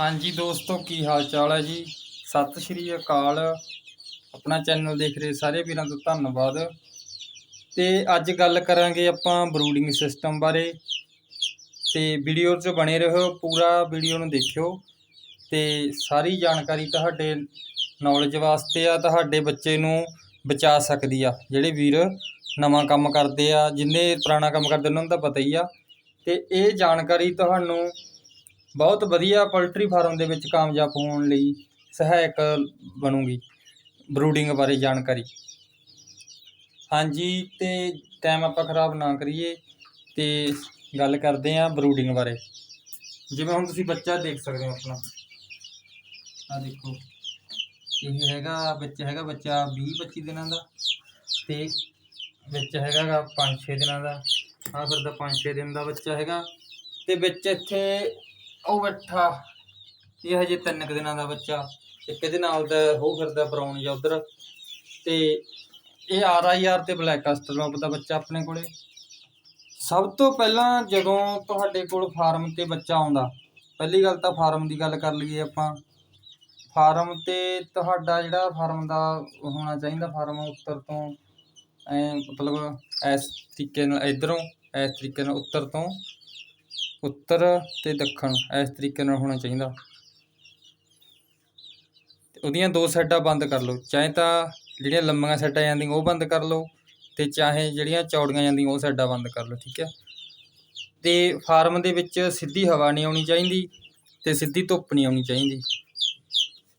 ਹਾਂਜੀ ਦੋਸਤੋ, ਕੀ ਹਾਲ ਚਾਲ ਹੈ ਜੀ? ਸਤਿ ਸ਼੍ਰੀ ਅਕਾਲ। ਆਪਣਾ ਚੈਨਲ ਦੇਖ ਰਹੇ ਸਾਰੇ ਵੀਰਾਂ ਦਾ ਧੰਨਵਾਦ। ਤੇ ਅੱਜ ਗੱਲ ਕਰਾਂਗੇ ਆਪਾਂ ਬਰੂਡਿੰਗ ਸਿਸਟਮ ਬਾਰੇ। ਤੇ ਵੀਡੀਓ 'ਚ ਬਣੇ ਰਹੋ, ਪੂਰਾ ਵੀਡੀਓ ਨੂੰ ਦੇਖਿਓ। ਤੇ ਸਾਰੀ ਜਾਣਕਾਰੀ ਤੁਹਾਡੇ ਨੌਲੇਜ ਵਾਸਤੇ ਆ, ਤੁਹਾਡੇ ਬੱਚੇ ਨੂੰ ਬਚਾ ਸਕਦੀ ਆ। ਜਿਹੜੇ ਵੀਰ ਨਵਾਂ ਕੰਮ ਕਰਦੇ ਆ, ਜਿੰਨੇ ਪੁਰਾਣਾ ਕੰਮ ਕਰਦੇ, ਉਹਨਾਂ ਨੂੰ ਤਾਂ ਪਤਾ ਹੀ ਆ। ਤੇ ਇਹ ਜਾਣਕਾਰੀ ਤੁਹਾਨੂੰ ਬਹੁਤ ਵਧੀਆ ਪੋਲਟਰੀ ਫਾਰਮ ਦੇ ਵਿੱਚ ਕਾਮਯਾਬ ਹੋਣ ਲਈ ਸਹਾਇਕ ਬਣੂਗੀ ਬਰੂਡਿੰਗ ਬਾਰੇ ਜਾਣਕਾਰੀ। ਹਾਂਜੀ, ਤੇ ਟਾਈਮ ਆਪਾਂ ਖਰਾਬ ਨਾ ਕਰੀਏ ਤੇ ਗੱਲ ਕਰਦੇ ਹਾਂ ਬਰੂਡਿੰਗ ਬਾਰੇ। ਜਿਵੇਂ ਹੁਣ ਤੁਸੀਂ ਬੱਚਾ ਦੇਖ ਸਕਦੇ ਹੋ ਆਪਣਾ। ਆ ਦੇਖੋ, ਇਹ ਹੈਗਾ, ਵਿੱਚ ਹੈਗਾ ਬੱਚਾ 20 25 ਦਿਨਾਂ ਦਾ ਤੇ ਵਿੱਚ ਹੈਗਾ ਗਾ 5-6 ਦਿਨਾਂ ਦਾ। ਆ ਫਿਰਦਾ 5-6 ਦਿਨ ਦਾ ਬੱਚਾ ਹੈਗਾ ਤੇ ਵਿੱਚ ਇੱਥੇ ਉਹ ਬੈਠਾ। ਇਹ ਹਜੇ ਤਿੰਨ ਕੁ ਦਿਨਾਂ ਦਾ ਬੱਚਾ। ਇੱਕ ਇਹਦੇ ਨਾਲ ਦਾ ਹੋ ਫਿਰਦਾ ਬਰਾਊਨ ਜਾਂ ਉਧਰ। ਤੇ ਇਹ ਆਰ ਆਈ ਆਰ ਤੇ ਬਲੈਕ ਕਸਟਰਲੌਪ ਦਾ ਬੱਚਾ ਆਪਣੇ ਕੋਲੇ। ਸਭ ਤੋਂ ਪਹਿਲਾਂ ਜਦੋਂ ਤੁਹਾਡੇ ਕੋਲ ਫਾਰਮ ਤੇ ਬੱਚਾ ਆਉਂਦਾ, ਪਹਿਲੀ ਗੱਲ ਤਾਂ ਫਾਰਮ ਦੀ ਗੱਲ ਕਰ ਲਈਏ ਆਪਾਂ। ਫਾਰਮ ਤੇ ਤੁਹਾਡਾ ਜਿਹੜਾ ਫਾਰਮ ਦਾ ਹੋਣਾ ਚਾਹੀਦਾ ਫਾਰਮ ਉੱਤਰ ਤੋਂ, ਐ ਮਤਲਬ ਇਸ ਤਰੀਕੇ ਨਾਲ ਇਧਰੋਂ, ਇਸ ਤਰੀਕੇ ਨਾਲ ਉੱਤਰ ਤੋਂ। ਉੱਤਰ ਤੇ ਦੱਖਣ, ਇਸ ਤਰੀਕੇ ਨਾਲ ਹੋਣਾ ਚਾਹੀਦਾ। ਉਹਦੀਆਂ ਦੋ ਸਾਈਡਾਂ ਬੰਦ ਕਰ ਲਓ। ਚਾਹੇ ਤਾਂ ਜਿਹੜੀਆਂ ਲੰਮੀਆਂ ਸਾਈਡਾਂ ਜਾਂਦੀਆਂ ਉਹ ਬੰਦ ਕਰ ਲਓ ਤੇ ਚਾਹੇ ਜਿਹੜੀਆਂ ਚੌੜੀਆਂ ਜਾਂਦੀਆਂ ਉਹ ਸਾਈਡਾਂ ਬੰਦ ਕਰ ਲਓ, ਠੀਕ ਹੈ? ਤੇ ਫਾਰਮ ਦੇ ਵਿੱਚ ਸਿੱਧੀ ਹਵਾ ਨਹੀਂ ਆਉਣੀ ਚਾਹੀਦੀ ਤੇ ਸਿੱਧੀ ਧੁੱਪ ਨਹੀਂ ਆਉਣੀ ਚਾਹੀਦੀ।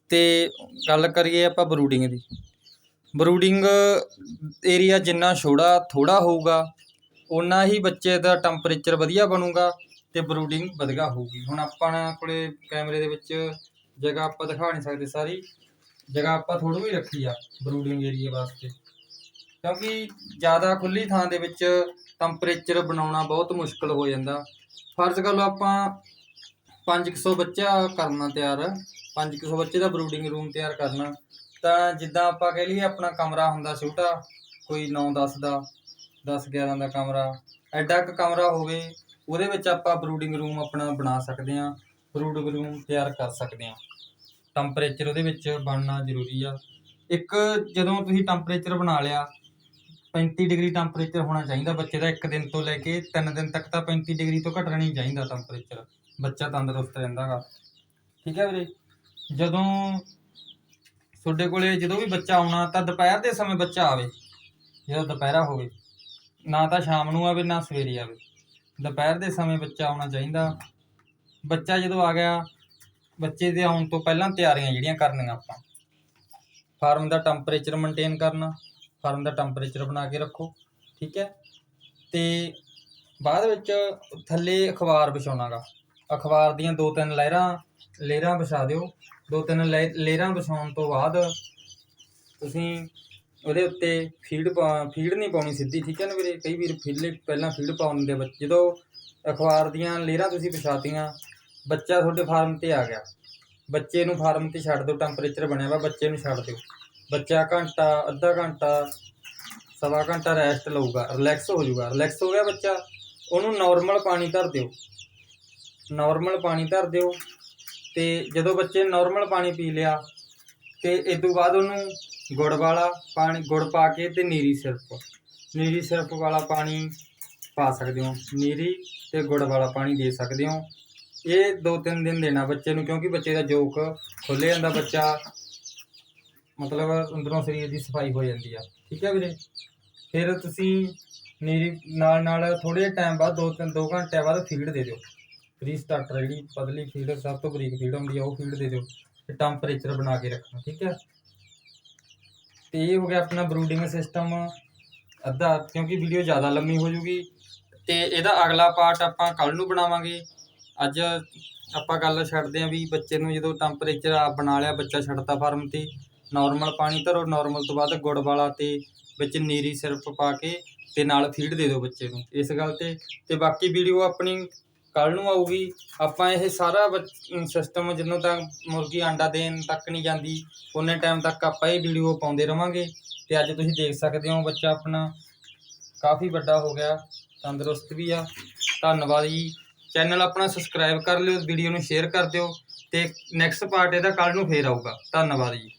ਤੇ ਗੱਲ ਕਰੀਏ ਆਪਾਂ ਬਰੂਡਿੰਗ ਦੀ। ਬਰੂਡਿੰਗ ਏਰੀਆ ਜਿੰਨਾ ਛੋੜਾ ਥੋੜਾ ਹੋਊਗਾ ਉਨਾ ਹੀ ਬੱਚੇ ਦਾ ਟੈਂਪਰੇਚਰ ਵਧੀਆ ਬਣੂਗਾ। ਤੇ ਬਰੂਡਿੰਗ ਵਧੀਆ ਹੋਊਗੀ। ਹੁਣ ਆਪਾਂ ਕੋਲੇ ਕੈਮਰੇ ਦੇ ਵਿੱਚ ਜਗ੍ਹਾ ਆਪਾਂ ਦਿਖਾ ਨਹੀਂ ਸਕਦੇ ਸਾਰੀ। ਜਗ੍ਹਾ ਆਪਾਂ ਥੋੜੀ ਵੀ ਰੱਖੀ ਆ ਬਰੂਡਿੰਗ ਏਰੀਆ ਵਾਸਤੇ। ਕਿਉਂਕਿ ਜ਼ਿਆਦਾ ਖੁੱਲੀ ਥਾਂ ਦੇ ਵਿੱਚ ਟੈਂਪਰੇਚਰ ਬਣਾਉਣਾ ਬਹੁਤ ਮੁਸ਼ਕਲ ਹੋ ਜਾਂਦਾ। ਫਰਜ਼ ਕਰ ਲਓ ਆਪਾਂ 500 ਬੱਚਾ ਕਰਨਾ ਤਿਆਰ 500 ਬੱਚੇ ਦਾ ਬਰੂਡਿੰਗ ਰੂਮ ਤਿਆਰ ਕਰਨਾ। ਤਾਂ ਜਿੱਦਾਂ ਆਪਾਂ ਕਹਿ ਲਈਏ ਆਪਣਾ ਕਮਰਾ ਹੁੰਦਾ ਛੋਟਾ, ਕੋਈ 9-10 ਦਾ 10-11 ਦਾ ਕਮਰਾ। ਐਡਾ ਕੁ ਕਮਰਾ ਹੋਵੇ ਉਹਦੇ ਵਿੱਚ ਆਪਾਂ ਬਰੂਡਿੰਗ ਰੂਮ ਆਪਣਾ ਬਣਾ ਸਕਦੇ ਹਾਂ ਬਰੂਡਿੰਗ ਰੂਮ ਤਿਆਰ ਕਰ ਸਕਦੇ ਹਾਂ। ਟੈਂਪਰੇਚਰ ਉਹਦੇ ਵਿੱਚ ਬਣਨਾ ਜ਼ਰੂਰੀ ਆ। ਇੱਕ ਜਦੋਂ ਤੁਸੀਂ ਟੈਂਪਰੇਚਰ ਬਣਾ ਲਿਆ 35 ਡਿਗਰੀ ਟੈਂਪਰੇਚਰ ਹੋਣਾ ਚਾਹੀਦਾ ਬੱਚੇ ਦਾ ਇੱਕ ਦਿਨ ਤੋਂ ਲੈ ਕੇ 3 ਦਿਨ ਤੱਕ ਤਾਂ 35 ਡਿਗਰੀ ਤੋਂ ਘਟਣਾ ਨਹੀਂ ਚਾਹੀਦਾ ਟੈਂਪਰੇਚਰ ਬੱਚਾ ਤੰਦਰੁਸਤ ਰਹਿੰਦਾਗਾ। ਠੀਕ ਹੈ ਵੀਰੇ? ਜਦੋਂ ਤੁਹਾਡੇ ਕੋਲੇ ਜਦੋਂ ਵੀ ਬੱਚਾ ਆਉਣਾ ਤਾਂ ਦੁਪਹਿਰ ਦੇ ਸਮੇਂ ਬੱਚਾ ਆਵੇ। ਜਦੋਂ ਦੁਪਹਿਰਾ ਹੋਵੇ, ਨਾ ਤਾਂ ਸ਼ਾਮ ਨੂੰ ਆਵੇ, ਨਾ ਸਵੇਰੇ ਆਵੇ। ਦੁਪਹਿਰ ਦੇ ਸਮੇਂ ਬੱਚਾ ਆਉਣਾ ਚਾਹੀਦਾ। ਬੱਚਾ ਜਦੋਂ ਆ ਗਿਆ, ਬੱਚੇ ਦੇ ਆਉਣ ਤੋਂ ਪਹਿਲਾਂ ਤਿਆਰੀਆਂ ਜਿਹੜੀਆਂ ਕਰਨੀਆਂ ਆਪਾਂ। ਫਾਰਮ ਦਾ ਟੈਂਪਰੇਚਰ ਮੇਨਟੇਨ ਕਰਨਾ, ਫਾਰਮ ਦਾ ਟੈਂਪਰੇਚਰ ਬਣਾ ਕੇ ਰੱਖੋ, ਠੀਕ ਹੈ। ਤੇ ਬਾਅਦ ਵਿੱਚ ਥੱਲੇ ਅਖਬਾਰ ਵਿਛਾਉਣਾਗਾ। ਅਖਬਾਰ ਦੀਆਂ ਦੋ ਤਿੰਨ ਲਹਿਰਾਂ ਲਹਿਰਾਂ ਵਿਛਾ ਦਿਓ। ਦੋ ਤਿੰਨ ਲੈ- ਲੇਅਰਾਂ ਵਿਛਾਉਣ ਤੋਂ ਬਾਅਦ ਤੁਸੀਂ ਉਹਦੇ ਉੱਤੇ ਫੀਡ ਫੀਡ ਨਹੀਂ ਪਾਉਣੀ ਸਿੱਧੀ, ਠੀਕ ਹੈ ਨਾ ਵੀਰੇ? ਕਈ ਵੀਰ ਫੀਲੇ ਪਹਿਲਾਂ ਫੀਡ ਪਾਉਣ ਦੇ ਬੱਚੇ, ਜਦੋਂ ਅਖਬਾਰ ਦੀਆਂ ਲੇਰਾਂ ਤੁਸੀਂ ਵਿਛਾਤੀਆਂ, ਬੱਚਾ ਤੁਹਾਡੇ ਫਾਰਮ ਤੇ ਆ ਗਿਆ। ਬੱਚੇ ਨੂੰ ਫਾਰਮ ਤੇ ਛੱਡ ਦਿਓ ਟੈਂਪਰੇਚਰ ਬਣਿਆ ਵਾ, ਬੱਚੇ ਨੂੰ ਛੱਡ ਦਿਓ। ਬੱਚਾ ਘੰਟਾ, ਅੱਧਾ ਘੰਟਾ, ਸਵਾ ਘੰਟਾ ਰੈਸਟ ਲਊਗਾ ਰਿਲੈਕਸ ਹੋ ਜਾਊਗਾ। ਰਿਲੈਕਸ ਹੋ ਗਿਆ ਬੱਚਾ, ਉਹਨੂੰ ਨਾਰਮਲ ਪਾਣੀ ਧਰ ਦਿਓ। ਨਾਰਮਲ ਪਾਣੀ ਧਰ ਦਿਓ ਤੇ ਜਦੋਂ ਬੱਚੇ ਨੇ ਨਾਰਮਲ ਪਾਣੀ ਪੀ ਲਿਆ, ਤੇ ਇਸ ਤੋਂ ਬਾਅਦ ਉਹਨੂੰ ਗੁੜ ਵਾਲਾ ਪਾਣੀ, ਗੁੜ ਪਾ ਕੇ ਤੇ ਨੀਰੀ ਸਿਰਪ। ਨੀਰੀ ਸਿਰਪ ਵਾਲਾ ਪਾਣੀ ਪਾ ਸਕਦੇ ਹੋ। ਨੀਰੀ ਤੇ ਗੁੜ ਵਾਲਾ ਪਾਣੀ ਦੇ ਸਕਦੇ ਹੋ। ਇਹ ਦੋ ਤਿੰਨ ਦਿਨ ਦੇਣਾ ਬੱਚੇ ਨੂੰ, ਕਿਉਂਕਿ ਬੱਚੇ ਦਾ ਜੋਕ ਖੁੱਲੇ ਜਾਂਦਾ ਬੱਚਾ। ਮਤਲਬ ਅੰਦਰੋਂ ਸਰੀਰ ਦੀ ਸਫ਼ਾਈ ਹੋ ਜਾਂਦੀ ਆ। ਠੀਕ ਹੈ ਵੀਰੇ? ਫਿਰ ਤੁਸੀਂ ਨੀਰੀ ਨਾਲ ਨਾਲ ਥੋੜੇ ਟਾਈਮ ਬਾਅਦ ਦੋ ਤਿੰਨ ਦੋ ਘੰਟੇ ਬਾਅਦ ਫੀਡ ਦੇ ਦਿਓ। ਪ੍ਰੀ ਸਟਾਰਟਰ ਜਿਹੜੀ ਪਤਲੀ ਫੀਡ, ਸਭ ਤੋਂ ਬਰੀਕ ਫੀਡ ਹੁੰਦੀ ਆ, ਉਹ ਫੀਡ ਦੇ ਦਿਓ। ਤੇ ਟੈਂਪਰੇਚਰ ਬਣਾ ਕੇ ਰੱਖਣਾ, ਠੀਕ ਹੈ? ਤੇ ਇਹ ਹੋ ਗਿਆ ਆਪਣਾ ਬਰੂਡਿੰਗ ਸਿਸਟਮ ਅੱਧਾ, ਕਿਉਂਕਿ ਵੀਡੀਓ ਜ਼ਿਆਦਾ ਲੰਮੀ ਹੋ ਜੂਗੀ। ਤੇ ਇਹਦਾ ਅਗਲਾ ਪਾਰਟ ਆਪਾਂ ਕੱਲ ਨੂੰ ਬਣਾਵਾਂਗੇ। ਅੱਜ ਆਪਾਂ ਗੱਲ ਛੱਡਦੇ ਆਂ ਵੀ ਬੱਚੇ ਨੂੰ ਜਦੋਂ ਟੈਂਪਰੇਚਰ ਆ ਬਣਾ ਲਿਆ, ਬੱਚਾ ਛੱਡਤਾ ਫਾਰਮ ਤੇ ਨਾਰਮਲ ਪਾਣੀ ਧਰੋ ਨਾਰਮਲ ਤੋਂ ਬਾਅਦ ਗੁੜ ਵਾਲਾ ਤੇ ਵਿੱਚ ਨੀਰੀ ਸਿਰਪ ਪਾ ਕੇ ਤੇ ਨਾਲ ਫੀਡ ਦੇ ਦਿਓ ਬੱਚੇ ਨੂੰ ਇਸ ਗੱਲ ਤੇ। ਤੇ ਬਾਕੀ ਵੀਡੀਓ ਆਪਣੀ ਕੱਲ ਨੂੰ ਆਊਗੀ, ਆਪਾਂ ਇਹ ਸਾਰਾ ਸਿਸਟਮ ਜਿੰਨੋਂ ਤੱਕ ਮੁਰਗੀ ਆਂਡਾ ਦੇਣ ਤੱਕ ਨਹੀਂ ਜਾਂਦੀ ਉਨੇ ਟਾਈਮ ਤੱਕ ਆਪਾਂ ਇਹ ਵੀਡੀਓ ਪਾਉਂਦੇ ਰਵਾਂਗੇ। ਤੇ ਅੱਜ ਤੁਸੀਂ ਦੇਖ ਸਕਦੇ ਹੋ ਬੱਚਾ ਆਪਣਾ ਕਾਫੀ ਵੱਡਾ ਹੋ ਗਿਆ, ਤੰਦਰੁਸਤ ਵੀ ਆ। ਧੰਨਵਾਦ ਜੀ। ਚੈਨਲ ਆਪਣਾ ਸਬਸਕ੍ਰਾਈਬ ਕਰ ਲਿਓ ਵੀਡੀਓ ਨੂੰ ਸ਼ੇਅਰ ਕਰ ਦਿਓ। ਤੇ ਨੈਕਸਟ ਪਾਰਟ ਇਹਦਾ ਕੱਲ ਨੂੰ ਫੇਰ ਆਊਗਾ। ਧੰਨਵਾਦ ਜੀ।